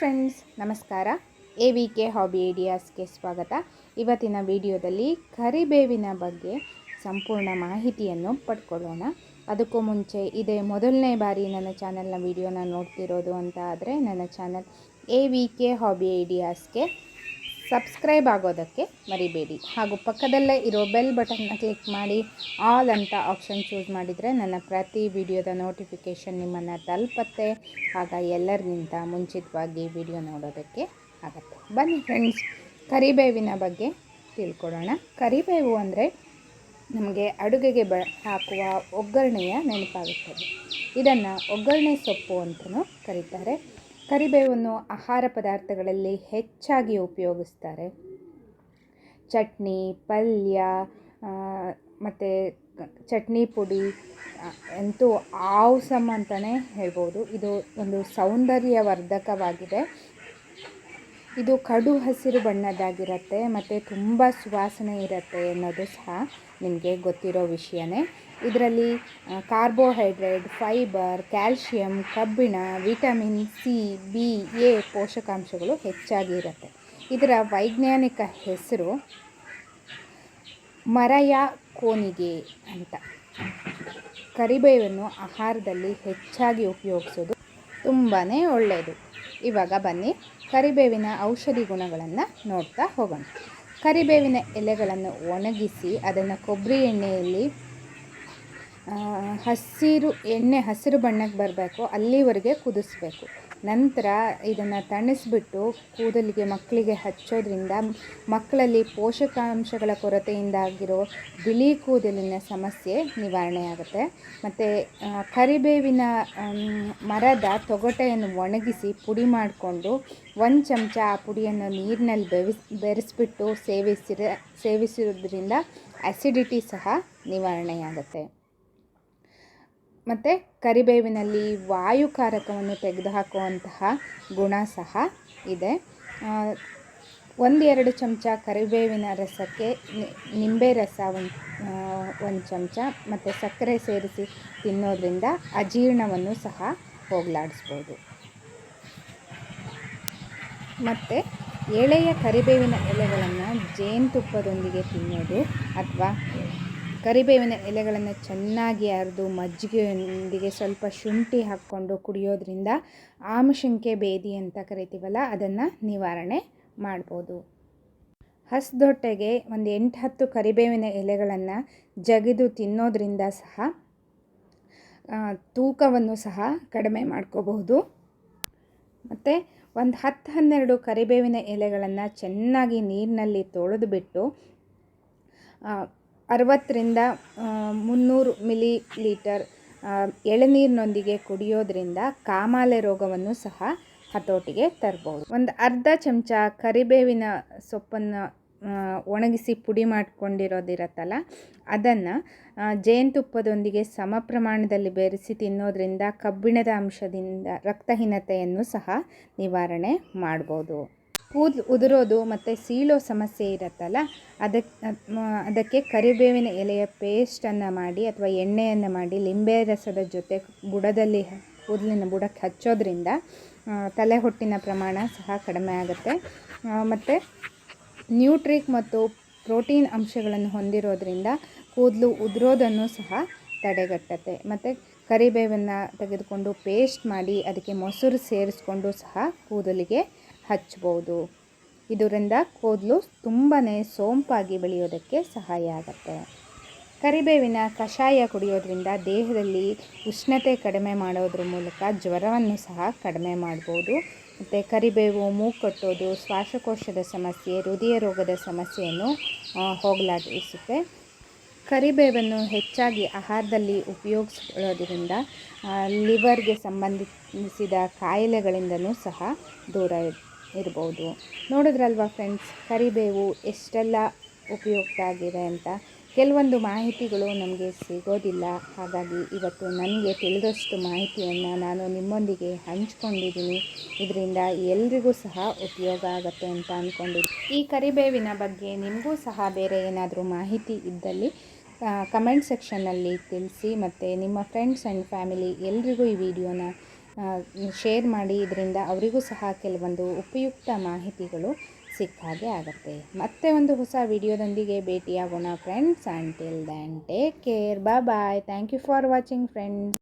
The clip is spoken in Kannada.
ಫ್ರೆಂಡ್ಸ್ ನಮಸ್ಕಾರ. ಎ ವಿ ಕೆ ಹಾಬಿ ಐಡಿಯಾಸ್ಗೆ ಸ್ವಾಗತ. ಇವತ್ತಿನ ವಿಡಿಯೋದಲ್ಲಿ ಕರಿಬೇವಿನ ಬಗ್ಗೆ ಸಂಪೂರ್ಣ ಮಾಹಿತಿಯನ್ನು ಪಡ್ಕೊಳ್ಳೋಣ. ಅದಕ್ಕೂ ಮುಂಚೆ ಇದೇ ಮೊದಲನೇ ಬಾರಿ ನನ್ನ ಚಾನಲ್ನ ವಿಡಿಯೋನ ನೋಡ್ತಿರೋದು ಅಂತ ಆದರೆ ನನ್ನ channel A V K hobby ಐಡಿಯಾಸ್ಗೆ subscribe ಆಗೋದಕ್ಕೆ ಮರಿಬೇಡಿ. ಹಾಗೂ ಪಕ್ಕದಲ್ಲೇ ಇರೋ ಬೆಲ್ ಬಟನ್ನ ಕ್ಲಿಕ್ ಮಾಡಿ, ಆಲ್ ಅಂತ ಆಪ್ಷನ್ ಚೂಸ್ ಮಾಡಿದರೆ ನನ್ನ ಪ್ರತಿ ವಿಡಿಯೋದ ನೋಟಿಫಿಕೇಷನ್ ನಿಮ್ಮನ್ನು ತಲುಪತ್ತೆ. ಆಗ ಎಲ್ಲರಿಗಿಂತ ಮುಂಚಿತವಾಗಿ ವಿಡಿಯೋ ನೋಡೋದಕ್ಕೆ ಆಗತ್ತೆ. ಬನ್ನಿ ಫ್ರೆಂಡ್ಸ್, ಕರಿಬೇವಿನ ಬಗ್ಗೆ ತಿಳ್ಕೊಳ್ಳೋಣ ಕರಿಬೇವು ಅಂದರೆ ನಮಗೆ ಅಡುಗೆಗೆ ಬ, ಹಾಕುವ ಒಗ್ಗರಣೆಯ ನೆನಪಾಗುತ್ತದೆ. ಇದನ್ನು ಒಗ್ಗರಣೆ ಸೊಪ್ಪು ಅಂತಲೂ ಕರೀತಾರೆ. ಕರಿಬೇವನ್ನು ಆಹಾರ ಪದಾರ್ಥಗಳಲ್ಲಿ ಹೆಚ್ಚಾಗಿ ಉಪಯೋಗಿಸ್ತಾರೆ. ಚಟ್ನಿ, ಪಲ್ಯ ಮತ್ತು ಚಟ್ನಿ ಪುಡಿ ಅಂತೂ ಆವ್ಸಮ್ ಅಂತಲೇ ಹೇಳ್ಬೋದು. ಇದು ಒಂದು ಸೌಂದರ್ಯವರ್ಧಕವಾಗಿದೆ. ಇದು ಕಡು ಹಸಿರು ಬಣ್ಣದಾಗಿರುತ್ತೆ, ಮತ್ತು ತುಂಬ ಸುವಾಸನೆ ಇರುತ್ತೆ ಅನ್ನೋದು ಸಹ ನಿಮಗೆ ಗೊತ್ತಿರೋ ವಿಷಯನೇ. ಇದರಲ್ಲಿ ಕಾರ್ಬೋಹೈಡ್ರೇಟ್, ಫೈಬರ್, ಕ್ಯಾಲ್ಶಿಯಂ, ಕಬ್ಬಿಣ, ವಿಟಮಿನ್ ಸಿ, ಬಿ, ಎ ಪೋಷಕಾಂಶಗಳು ಹೆಚ್ಚಾಗಿ ಇರುತ್ತೆ. ಇದರ ವೈಜ್ಞಾನಿಕ ಹೆಸರು ಮರಯ ಕೋನಿಗೆ ಅಂತ. ಕರಿಬೇವನ್ನು ಆಹಾರದಲ್ಲಿ ಹೆಚ್ಚಾಗಿ ಉಪಯೋಗಿಸೋದು ತುಂಬಾ ಒಳ್ಳೆಯದು ಇವಾಗ ಬನ್ನಿ. ಕರಿಬೇವಿನ ಔಷಧಿ ಗುಣಗಳನ್ನು ನೋಡ್ತಾ ಹೋಗೋಣ. ಕರಿಬೇವಿನ ಎಲೆಗಳನ್ನು ಒಣಗಿಸಿ ಅದನ್ನು ಕೊಬ್ಬರಿ ಎಣ್ಣೆಯಲ್ಲಿ ಹಸಿರು ಎಣ್ಣೆ, ಹಸಿರು ಬಣ್ಣಕ್ಕೆ ಬರಬೇಕು. ಅಲ್ಲಿವರೆಗೆ ಕುದಿಸ್ಬೇಕು. ನಂತರ ಇದನ್ನು ತಣಿಸ್ಬಿಟ್ಟು ಕೂದಲಿಗೆ ಮಕ್ಕಳಿಗೆ ಹಚ್ಚೋದ್ರಿಂದ ಮಕ್ಕಳಲ್ಲಿ ಪೋಷಕಾಂಶಗಳ ಕೊರತೆಯಿಂದಾಗಿರೋ ಬಿಳಿ ಕೂದಲಿನ ಸಮಸ್ಯೆ ನಿವಾರಣೆ ಆಗುತ್ತೆ ಮತ್ತು ಕರಿಬೇವಿನ ಮರದ ತೊಗಟೆಯನ್ನು ಒಣಗಿಸಿ ಪುಡಿ ಮಾಡಿಕೊಂಡು ಒಂದು ಚಮಚ ಆ ಪುಡಿಯನ್ನು ನೀರಿನಲ್ಲಿ ಬೆವಿಸ್, ಬೆರೆಸ್ಬಿಟ್ಟು ಸೇವಿಸಿರ, ಸೇವಿಸಿರೋದ್ರಿಂದ ಆ್ಯಸಿಡಿಟಿ ಸಹ ನಿವಾರಣೆಯಾಗುತ್ತೆ. ಮತ್ತು ಕರಿಬೇವಿನಲ್ಲಿ ವಾಯುಕಾರಕವನ್ನು ತೆಗೆದುಹಾಕುವಂತಹ ಗುಣ ಸಹ ಇದೆ. ಒಂದೆರಡು ಚಮಚ ಕರಿಬೇವಿನ ರಸಕ್ಕೆ ನಿಂಬೆ ರಸ ಒಂದು ಒಂದು ಚಮಚ ಮತ್ತು ಸಕ್ಕರೆ ಸೇರಿಸಿ ತಿನ್ನೋದ್ರಿಂದ ಅಜೀರ್ಣವನ್ನು ಸಹ ಹೋಗಲಾಡಿಸ್ಬೋದು. ಮತ್ತು ಎಳೆಯ ಕರಿಬೇವಿನ ಎಲೆಗಳನ್ನು ಜೇನುತುಪ್ಪದೊಂದಿಗೆ ತಿನ್ನೋದು ಅಥವಾ ಕರಿಬೇವಿನ ಎಲೆಗಳನ್ನು ಚೆನ್ನಾಗಿ ಅರೆದು ಮಜ್ಜಿಗೆಯೊಂದಿಗೆ ಸ್ವಲ್ಪ ಶುಂಠಿ ಹಾಕ್ಕೊಂಡು ಕುಡಿಯೋದ್ರಿಂದ ಆಮಶಂಕೆ ಬೇದಿ ಅಂತ ಕರಿತೀವಲ್ಲ, ಅದನ್ನು ನಿವಾರಣೆ ಮಾಡ್ಬೋದು. ಹಸ್ದೊಟ್ಟೆಗೆ ಒಂದು ಎಂಟು ಹತ್ತು ಕರಿಬೇವಿನ ಎಲೆಗಳನ್ನು ಜಗಿದು ತಿನ್ನೋದ್ರಿಂದ ಸಹ ತೂಕವನ್ನು ಸಹ ಕಡಿಮೆ ಮಾಡ್ಕೋಬಹುದು. ಮತ್ತು ಒಂದು ಹತ್ತು ಹನ್ನೆರಡು ಕರಿಬೇವಿನ ಎಲೆಗಳನ್ನು ಚೆನ್ನಾಗಿ ನೀರಿನಲ್ಲಿ ತೊಳೆದು ಬಿಟ್ಟು ಅರವತ್ತರಿಂದ ಮುನ್ನೂರು ಮಿಲಿ ಲೀಟರ್ ಎಳನೀರಿನೊಂದಿಗೆ ಕುಡಿಯೋದ್ರಿಂದ ಕಾಮಾಲೆ ರೋಗವನ್ನು ಸಹ ಹತೋಟಿಗೆ ತರ್ಬೋದು. ಒಂದು ಅರ್ಧ ಚಮಚ ಕರಿಬೇವಿನ ಸೊಪ್ಪನ್ನು ಒಣಗಿಸಿ ಪುಡಿ ಮಾಡಿಕೊಂಡಿರೋದಿರತ್ತಲ್ಲ, ಅದನ್ನು ಜೇನುತುಪ್ಪದೊಂದಿಗೆ ಸಮ ಪ್ರಮಾಣದಲ್ಲಿ ಬೆರೆಸಿ ತಿನ್ನೋದ್ರಿಂದ ಕಬ್ಬಿಣದ ಅಂಶದಿಂದ ರಕ್ತಹೀನತೆಯನ್ನು ಸಹ ನಿವಾರಣೆ ಮಾಡ್ಬೋದು. ಕೂದಲು ಉದುರೋದು ಮತ್ತು ಸೀಳೋ ಸಮಸ್ಯೆ ಇರುತ್ತಲ್ಲ? ಅದಕ್ಕೆ ಅದಕ್ಕೆ ಕರಿಬೇವಿನ ಎಲೆಯ ಪೇಸ್ಟನ್ನು ಮಾಡಿ ಅಥವಾ ಎಣ್ಣೆಯನ್ನು ಮಾಡಿ ಲಿಂಬೆ ರಸದ ಜೊತೆ ಬುಡದಲ್ಲಿ ಕೂದಲಿನ ಬುಡಕ್ಕೆ ಹಚ್ಚೋದ್ರಿಂದ ತಲೆ ಹೊಟ್ಟಿನ ಪ್ರಮಾಣ ಸಹ ಕಡಿಮೆ ಆಗುತ್ತೆ. ಮತ್ತು ನ್ಯೂಟ್ರಿಕ್ ಮತ್ತು ಪ್ರೋಟೀನ್ ಅಂಶಗಳನ್ನು ಹೊಂದಿರೋದ್ರಿಂದ ಕೂದಲು ಉದುರೋದನ್ನು ಸಹ ತಡೆಗಟ್ಟುತ್ತೆ. ಮತ್ತು ಕರಿಬೇವನ್ನು ತೆಗೆದುಕೊಂಡು ಪೇಸ್ಟ್ ಮಾಡಿ ಅದಕ್ಕೆ ಮೊಸರು ಸೇರಿಸ್ಕೊಂಡು ಸಹ ಕೂದಲಿಗೆ ಹಚ್ಬೋದು. ಇದರಿಂದ ಕೂದಲು ತುಂಬಾ ಸೋಂಪಾಗಿ ಬೆಳೆಯೋದಕ್ಕೆ ಸಹಾಯ ಆಗುತ್ತೆ. ಕರಿಬೇವಿನ ಕಷಾಯ ಕುಡಿಯೋದ್ರಿಂದ ದೇಹದಲ್ಲಿ ಉಷ್ಣತೆ ಕಡಿಮೆ ಮಾಡೋದ್ರ ಮೂಲಕ ಜ್ವರವನ್ನು ಸಹ ಕಡಿಮೆ ಮಾಡ್ಬೋದು. ಮತ್ತು ಕರಿಬೇವು ಮೂಗು ಶ್ವಾಸಕೋಶದ ಸಮಸ್ಯೆ, ಹೃದಯ ರೋಗದ ಸಮಸ್ಯೆಯನ್ನು ಹೋಗಲಾಡಿಸುತ್ತೆ. ಕರಿಬೇವನ್ನು ಹೆಚ್ಚಾಗಿ ಆಹಾರದಲ್ಲಿ ಉಪಯೋಗಿಸ್ಕೊಳ್ಳೋದ್ರಿಂದ ಲಿವರ್ಗೆ ಸಂಬಂಧಿಸಿದ ಕಾಯಿಲೆಗಳಿಂದಲೂ ಸಹ ದೂರ ಇರ್ಬೋದು. ನೋಡಿದ್ರಲ್ವ ಫ್ರೆಂಡ್ಸ್ ಕರಿಬೇವು ಎಷ್ಟೆಲ್ಲ ಉಪಯುಕ್ತ ಆಗಿದೆ ಅಂತ? ಕೆಲವೊಂದು ಮಾಹಿತಿಗಳು ನಮಗೆ ಸಿಗೋದಿಲ್ಲ. ಹಾಗಾಗಿ ಇವತ್ತು ನನಗೆ ತಿಳಿದಷ್ಟು ಮಾಹಿತಿಯನ್ನು ನಾನು ನಿಮ್ಮೊಂದಿಗೆ ಹಂಚ್ಕೊಂಡಿದ್ದೀನಿ. ಇದರಿಂದ ಎಲ್ರಿಗೂ ಸಹ ಉಪಯೋಗ ಆಗುತ್ತೆ ಅಂತ ಅಂದ್ಕೊಂಡಿದ್ದೀನಿ ಈ ಕರಿಬೇವಿನ ಬಗ್ಗೆ ನಿಮಗೂ ಸಹ ಬೇರೆ ಏನಾದರೂ ಮಾಹಿತಿ ಇದ್ದಲ್ಲಿ ಕಮೆಂಟ್ ಸೆಕ್ಷನ್ನಲ್ಲಿ ತಿಳಿಸಿ ಮತ್ತು ನಿಮ್ಮ ಫ್ರೆಂಡ್ಸ್ ಆ್ಯಂಡ್ ಫ್ಯಾಮಿಲಿ ಎಲ್ರಿಗೂ ಈ ವಿಡಿಯೋನ ಶೇರ್ ಮಾಡಿ ಇದರಿಂದ ಅವರಿಗೂ ಸಹ ಕೆಲವೊಂದು ಉಪಯುಕ್ತ ಮಾಹಿತಿಗಳು ಸಿಕ್ಕ ಹಾಗೆ ಆಗುತ್ತೆ. ಮತ್ತೆ ಒಂದು ಹೊಸ ವಿಡಿಯೋದೊಂದಿಗೆ ಭೇಟಿಯಾಗೋಣ friends and till then take care bye bye thank you for watching friends